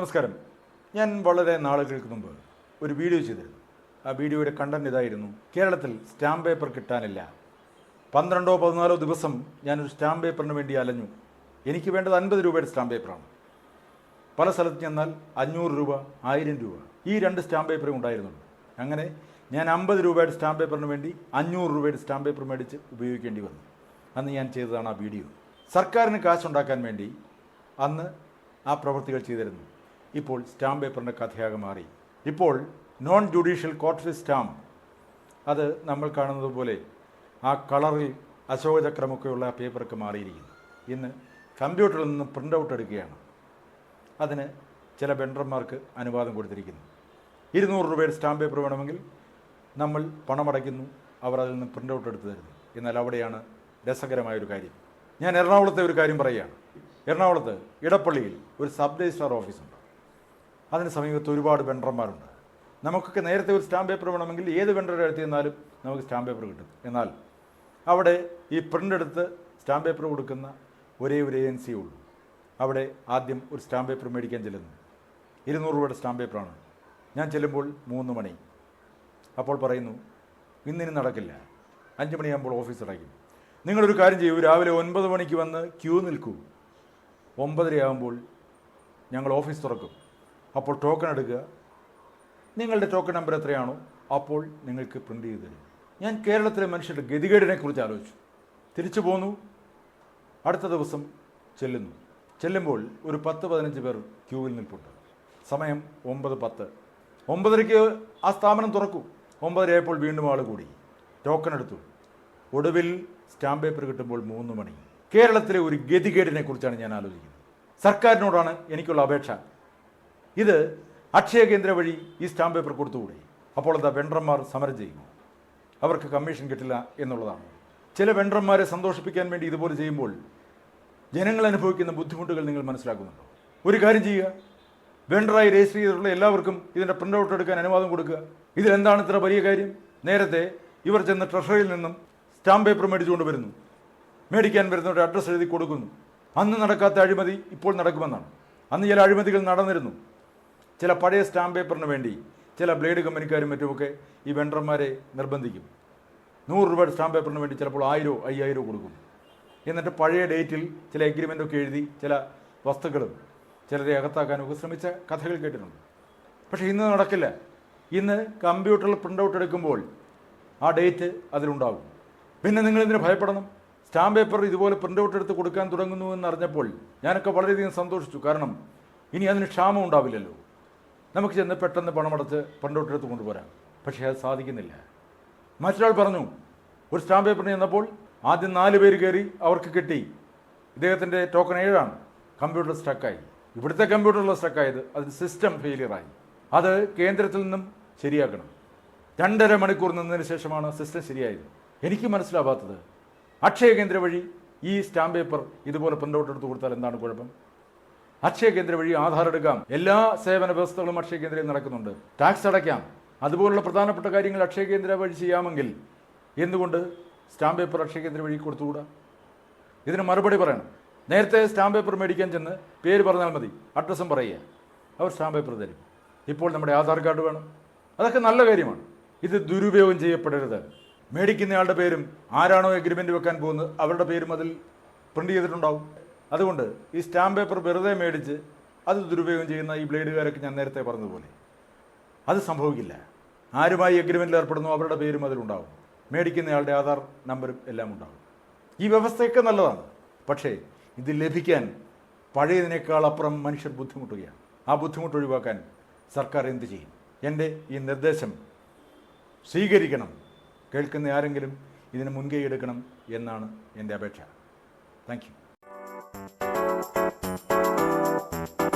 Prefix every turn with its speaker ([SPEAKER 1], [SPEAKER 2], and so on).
[SPEAKER 1] നമസ്കാരം. ഞാൻ വളരെ നാളുകൾക്ക് മുമ്പ് ഒരു വീഡിയോ ചെയ്തിരുന്നു. ആ വീഡിയോയുടെ കണ്ടന്റ് ഇതായിരുന്നു. കേരളത്തിൽ സ്റ്റാമ്പ് പേപ്പർ കിട്ടാനില്ല. പന്ത്രണ്ടോ പതിനാലോ ദിവസം ഞാനൊരു സ്റ്റാമ്പ് പേപ്പറിന് വേണ്ടി അലഞ്ഞു. എനിക്ക് വേണ്ടത് അൻപത് രൂപയുടെ സ്റ്റാമ്പ് പേപ്പറാണ് പല സ്ഥലത്ത് ചെന്നാൽ അഞ്ഞൂറ് രൂപ ആയിരം രൂപ ഈ രണ്ട് സ്റ്റാമ്പ് പേപ്പറേ ഉണ്ടായിരുന്നുള്ളൂ. അങ്ങനെ ഞാൻ അമ്പത് രൂപയുടെ സ്റ്റാമ്പ് പേപ്പറിന് വേണ്ടി അഞ്ഞൂറ് രൂപയുടെ സ്റ്റാമ്പ് പേപ്പർ മേടിച്ച് ഉപയോഗിക്കേണ്ടി വന്നു. അന്ന് ഞാൻ ചെയ്തതാണ് ആ വീഡിയോ. സർക്കാരിന് കാശുണ്ടാക്കാൻ വേണ്ടി അന്ന് ആ പ്രവൃത്തികൾ ചെയ്തിരുന്നു. ഇപ്പോൾ സ്റ്റാമ്പ് പേപ്പറിന്റെ കഥയാകെ മാറി. ഇപ്പോൾ നോൺ ജുഡീഷ്യൽ കോർട്ട് സ്റ്റാമ്പ് അത് നമ്മൾ കാണുന്നത് പോലെ ആ കളറിൽ അശോകചക്രമൊക്കെയുള്ള ആ പേപ്പറൊക്കെ മാറിയിരിക്കുന്നു. ഇന്ന് കമ്പ്യൂട്ടറിൽ നിന്ന് പ്രിന്റ് ഔട്ട് എടുക്കുകയാണ്. അതിന് ചില വെണ്ടർമാർക്ക് അനുവാദം കൊടുത്തിരിക്കുന്നു. ഇരുന്നൂറ് രൂപയുടെ സ്റ്റാമ്പ് പേപ്പർ വേണമെങ്കിൽ നമ്മൾ പണമടയ്ക്കുന്നു അവർ അതിൽ നിന്ന് പ്രിന്റ് ഔട്ട് എടുത്ത് തരുന്നു. എന്നാൽ അവിടെയാണ് രസകരമായൊരു കാര്യം. ഞാൻ എറണാകുളത്തെ ഒരു കാര്യം പറയുകയാണ്. എറണാകുളത്ത് ഇടപ്പള്ളിയിൽ ഒരു സബ് രജിസ്ട്രാർ ഓഫീസുണ്ട് അതിന് സമീപത്ത് ഒരുപാട് വെണ്ടർമാരുണ്ട് നമുക്കൊക്കെ നേരത്തെ ഒരു സ്റ്റാമ്പ് പേപ്പർ വേണമെങ്കിൽ ഏത് വെണ്ടറുടെ അടുത്ത് ചെന്നാലും നമുക്ക് സ്റ്റാമ്പ് പേപ്പർ കിട്ടും. എന്നാൽ അവിടെ ഈ പ്രിന്റ് എടുത്ത് സ്റ്റാമ്പ് പേപ്പർ കൊടുക്കുന്ന ഒരേ ഒരു ഏജൻസിയേ ഉള്ളൂ. അവിടെ ആദ്യം ഒരു സ്റ്റാമ്പ് പേപ്പർ മേടിക്കാൻ ചെല്ലുന്നു. ഇരുന്നൂറ് രൂപയുടെ സ്റ്റാമ്പ് പേപ്പറാണ് ഞാൻ ചെല്ലുമ്പോൾ മൂന്ന് മണി. അപ്പോൾ പറയുന്നു ഇന്നിനി നടക്കില്ല. അഞ്ച് മണിയാകുമ്പോൾ ഓഫീസ് അടയ്ക്കും. നിങ്ങളൊരു കാര്യം ചെയ്യൂ. രാവിലെ ഒൻപത് മണിക്ക് വന്ന് ക്യൂ നിൽക്കൂ. ഒമ്പതരയാകുമ്പോൾ ഞങ്ങൾ ഓഫീസ് തുറക്കും. അപ്പോൾ ടോക്കൺ എടുക്കുക. നിങ്ങളുടെ ടോക്കൺ നമ്പർ എത്രയാണോ അപ്പോൾ നിങ്ങൾക്ക് പ്രിന്റ് ചെയ്ത് തരും. ഞാൻ കേരളത്തിലെ മനുഷ്യരുടെ ഗതികേടിനെ കുറിച്ച് ആലോചിച്ചു. തിരിച്ചു പോന്നു. അടുത്ത ദിവസം ചെല്ലുന്നു. ചെല്ലുമ്പോൾ ഒരു പത്ത് പതിനഞ്ച് പേർ ക്യൂവിൽ നിൽപ്പുണ്ട്. സമയം ഒമ്പത് പത്ത്. ഒമ്പതരയ്ക്ക് ആ സ്ഥാപനം തുറക്കൂ. ഒമ്പതരയായപ്പോൾ വീണ്ടും ആൾ കൂടി. ടോക്കൺ എടുത്തു. ഒടുവിൽ സ്റ്റാമ്പ് പേപ്പർ കിട്ടുമ്പോൾ മൂന്ന് മണി. കേരളത്തിലെ ഒരു ഗതികേടിനെ കുറിച്ചാണ് ഞാൻ ആലോചിക്കുന്നത്. സർക്കാരിനോടാണ് എനിക്കുള്ള അപേക്ഷ. ഇത് അക്ഷയ കേന്ദ്ര വഴി ഈ സ്റ്റാമ്പ് പേപ്പർ കൊടുത്തുകൂടെ? അപ്പോൾ എന്താ വെണ്ടർമാർ സമരം ചെയ്യുമോ? അവർക്ക് കമ്മീഷൻ കിട്ടില്ല എന്നുള്ളതാണ്. ചില വെണ്ടർമാരെ സന്തോഷിപ്പിക്കാൻ വേണ്ടി ഇതുപോലെ ചെയ്യുമ്പോൾ ജനങ്ങൾ അനുഭവിക്കുന്ന ബുദ്ധിമുട്ടുകൾ നിങ്ങൾ മനസ്സിലാക്കുന്നുണ്ടോ? ഒരു കാര്യം ചെയ്യുക. വെണ്ടറായി രജിസ്റ്റർ ചെയ്തിട്ടുള്ള എല്ലാവർക്കും ഇതിന്റെ പ്രിന്റ് ഔട്ട് എടുക്കാൻ അനുവാദം കൊടുക്കുക. ഇതിലെന്താണ് ഇത്ര വലിയ കാര്യം? നേരത്തെ ഇവർ ചെന്ന് ട്രഷറിയിൽ നിന്നും സ്റ്റാമ്പ് പേപ്പർ മേടിച്ചുകൊണ്ട് വരുന്നു. മേടിക്കാൻ വരുന്നവരുടെ അഡ്രസ്സ് എഴുതി കൊടുക്കുന്നു. അന്ന് നടക്കാത്ത അഴിമതി ഇപ്പോൾ നടക്കുമെന്നാണ്. അന്ന് ചില അഴിമതികൾ നടന്നിരുന്നു. ചില പഴയ സ്റ്റാമ്പ് പേപ്പറിന് വേണ്ടി ചില ബ്ലേഡ് കമ്പനിക്കാരും മറ്റുമൊക്കെ ഈ വെണ്ടർമാരെ നിർബന്ധിക്കും. നൂറ് രൂപയുടെ സ്റ്റാമ്പ് പേപ്പറിന് വേണ്ടി ചിലപ്പോൾ ആയിരോ അയ്യായിരോ കൊടുക്കും. എന്നിട്ട് പഴയ ഡേറ്റിൽ ചില എഗ്രിമെന്റൊക്കെ എഴുതി ചില വസ്തുക്കളും ചിലരെ അകത്താക്കാനൊക്കെ ശ്രമിച്ച കഥകൾ കേട്ടിട്ടുണ്ട്. പക്ഷേ ഇന്ന് നടക്കില്ല. ഇന്ന് കമ്പ്യൂട്ടറിൽ പ്രിന്റ് ഔട്ട് എടുക്കുമ്പോൾ ആ ഡേറ്റ് അതിലുണ്ടാകും. പിന്നെ നിങ്ങൾ ഇതിന് ഭയപ്പെടണം? സ്റ്റാമ്പ് പേപ്പർ ഇതുപോലെ പ്രിന്റ് ഔട്ട് എടുത്ത് കൊടുക്കാൻ തുടങ്ങുന്നു എന്നറിഞ്ഞപ്പോൾ ഞാനൊക്കെ വളരെയധികം സന്തോഷിച്ചു. കാരണം ഇനി അതിന് ക്ഷാമം ഉണ്ടാവില്ലല്ലോ. നമുക്ക് ചെന്ന് പെട്ടെന്ന് പണമടച്ച് എടുത്ത് കൊണ്ടുപോരാം. പക്ഷേ അത് സാധിക്കുന്നില്ല. മറ്റൊരാൾ പറഞ്ഞു ഒരു സ്റ്റാമ്പ് പേപ്പറിന് ചെന്നപ്പോൾ ആദ്യം നാല് പേര് കയറി അവർക്ക് കിട്ടി. ഇദ്ദേഹത്തിന്റെ ടോക്കൺ ഏഴാണ്. കമ്പ്യൂട്ടർ സ്റ്റക്കായി ഇവിടുത്തെ കമ്പ്യൂട്ടറിൽ സ്റ്റക്കായത് അതിന് സിസ്റ്റം ഫെയിലിയറായി അത് കേന്ദ്രത്തിൽ നിന്നും ശരിയാക്കണം. രണ്ടര മണിക്കൂർ നിന്നതിന് ശേഷമാണ് സിസ്റ്റം ശരിയായത്. എനിക്ക് മനസ്സിലാവാത്തത് അക്ഷയ കേന്ദ്ര വഴി ഈ സ്റ്റാമ്പ് പേപ്പർ ഇതുപോലെ പ്രിന്റ് ഔട്ട് എടുത്ത് കൊടുത്താൽ എന്താണ് കുഴപ്പം? അക്ഷയ കേന്ദ്ര വഴി ആധാർ എടുക്കാം എല്ലാ സേവന വ്യവസ്ഥകളും അക്ഷയ കേന്ദ്രയിൽ നടക്കുന്നുണ്ട്. ടാക്സ് അടയ്ക്കാം. അതുപോലുള്ള പ്രധാനപ്പെട്ട കാര്യങ്ങൾ അക്ഷയ കേന്ദ്ര വഴി ചെയ്യാമെങ്കിൽ എന്തുകൊണ്ട് സ്റ്റാമ്പ് പേപ്പർ അക്ഷയ കേന്ദ്ര വഴി കൊടുത്തുകൂടാ? ഇതിന് മറുപടി പറയണം. നേരത്തെ സ്റ്റാമ്പ് പേപ്പർ മേടിക്കാൻ ചെന്ന് പേര് പറഞ്ഞാൽ മതി. അഡ്രസ്സും പറയുക. അവർ സ്റ്റാമ്പ് പേപ്പർ തരും. ഇപ്പോൾ നമ്മുടെ ആധാർ കാർഡ് വേണം. അതൊക്കെ നല്ല കാര്യമാണ്. ഇത് ദുരുപയോഗം ചെയ്യപ്പെടരുത്. മേടിക്കുന്നയാളുടെ പേരും ആരാണോ എഗ്രിമെന്റ് വെക്കാൻ പോകുന്നത് അവരുടെ പേരും അതിൽ പ്രിന്റ് ചെയ്തിട്ടുണ്ടാവും. അതുകൊണ്ട് ഈ സ്റ്റാമ്പ് പേപ്പർ വെറുതെ മേടിച്ച് അത് ദുരുപയോഗം ചെയ്യുന്ന ഈ ബ്ലേഡുകാരൊക്കെ ഞാൻ നേരത്തെ പറഞ്ഞതുപോലെ. അത് സംഭവിക്കില്ല. ആരുമായി എഗ്രിമെന്റിൽ ഏർപ്പെടുന്നു അവരുടെ പേരും അതിലുണ്ടാവും. മേടിക്കുന്നയാളുടെ ആധാർ നമ്പരും എല്ലാം ഉണ്ടാവും. ഈ വ്യവസ്ഥയൊക്കെ നല്ലതാണ്. പക്ഷേ ഇത് ലഭിക്കാൻ പഴയതിനേക്കാൾ അപ്പുറം മനുഷ്യർ ബുദ്ധിമുട്ടുകയാണ്. ആ ബുദ്ധിമുട്ട് ഒഴിവാക്കാൻ സർക്കാർ എന്ത് ചെയ്യും? എന്റെ ഈ നിർദ്ദേശം സ്വീകരിക്കണം. കേൾക്കുന്ന ആരെങ്കിലും ഇതിന് മുൻകൈ എടുക്കണം എന്നാണ് എന്റെ അപേക്ഷ. Thank Música